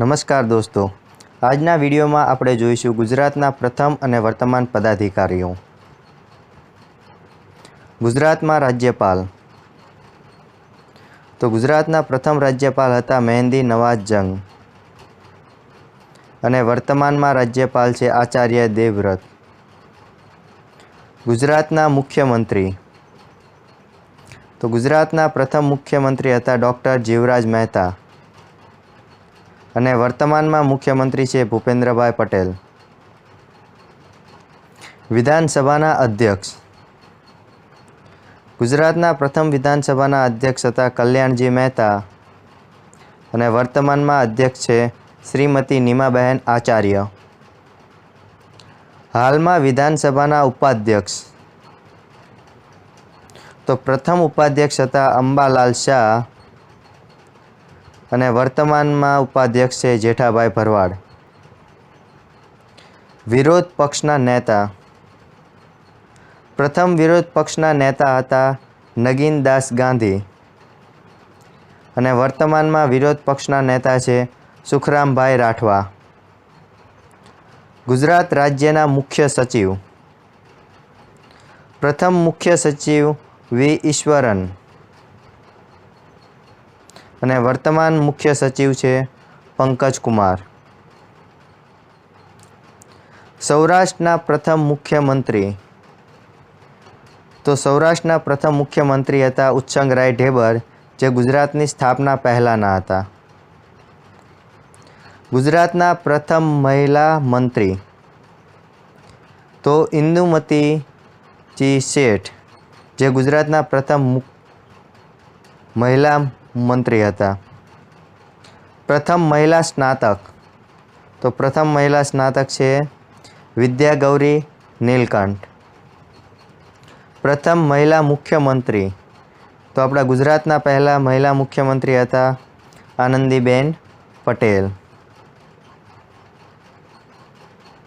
નમસ્કાર દોસ્તો. આજના વિડીયોમાં આપણે જોઈશું ગુજરાતના પ્રથમ અને વર્તમાન પદાધિકારીઓ. ગુજરાતમાં રાજ્યપાલ. તો ગુજરાતના પ્રથમ રાજ્યપાલ હતા મહેંદી નવાઝ જંગ. અને વર્તમાનમાં રાજ્યપાલ છે આચાર્ય દેવવ્રત. ગુજરાતના મુખ્યમંત્રી. તો ગુજરાતના પ્રથમ મુખ્યમંત્રી હતા ડૉક્ટર જીવરાજ મહેતા. અને વર્તમાનમાં મુખ્યમંત્રી છે ભૂપેન્દ્રભાઈ પટેલ. વિધાનસભાના અધ્યક્ષ. ગુજરાતના પ્રથમ વિધાનસભાના અધ્યક્ષ હતા કલ્યાણજી મહેતા અને વર્તમાનમાં અધ્યક્ષ છે શ્રીમતી નીમાબહેન આચાર્ય. હાલમાં વિધાનસભાના ઉપાધ્યક્ષ. તો પ્રથમ ઉપાધ્યક્ષ હતા અંબાલાલ શાહ અને વર્તમાનમાં ઉપાધ્યક્ષ છે જેઠાભાઈ ભરવાડ. વિરોધ પક્ષના નેતા. પ્રથમ વિરોધ પક્ષના નેતા હતા નગીનદાસ ગાંધી. અને વર્તમાનમાં વિરોધ પક્ષના નેતા છે સુખરામભાઈ રાઠવા. ગુજરાત રાજ્યના મુખ્ય સચિવ. પ્રથમ મુખ્ય સચિવ વી ઈશ્વરન. અને વર્તમાન મુખ્ય સચિવ છે પંકજ કુમાર. સૌરાષ્ટ્રના પ્રથમ મુખ્યમંત્રી. તો સૌરાષ્ટ્રના પ્રથમ મુખ્યમંત્રી હતા ઉચ્છંગરાય ઢેબર, જે ગુજરાતની સ્થાપના પહેલાંના હતા. ગુજરાતના પ્રથમ મહિલા મંત્રી. તો ઇન્દુમતીજી શેઠ, જે ગુજરાતના પ્રથમ મહિલા મંત્રી હતા. પ્રથમ મહિલા સ્નાતક. તો પ્રથમ મહિલા સ્નાતક છે વિદ્યા ગૌરી નીલકંઠ. પ્રથમ મહિલા મુખ્યમંત્રી. તો આપણા ગુજરાતના પહેલાં મહિલા મુખ્યમંત્રી હતા આનંદીબેન પટેલ.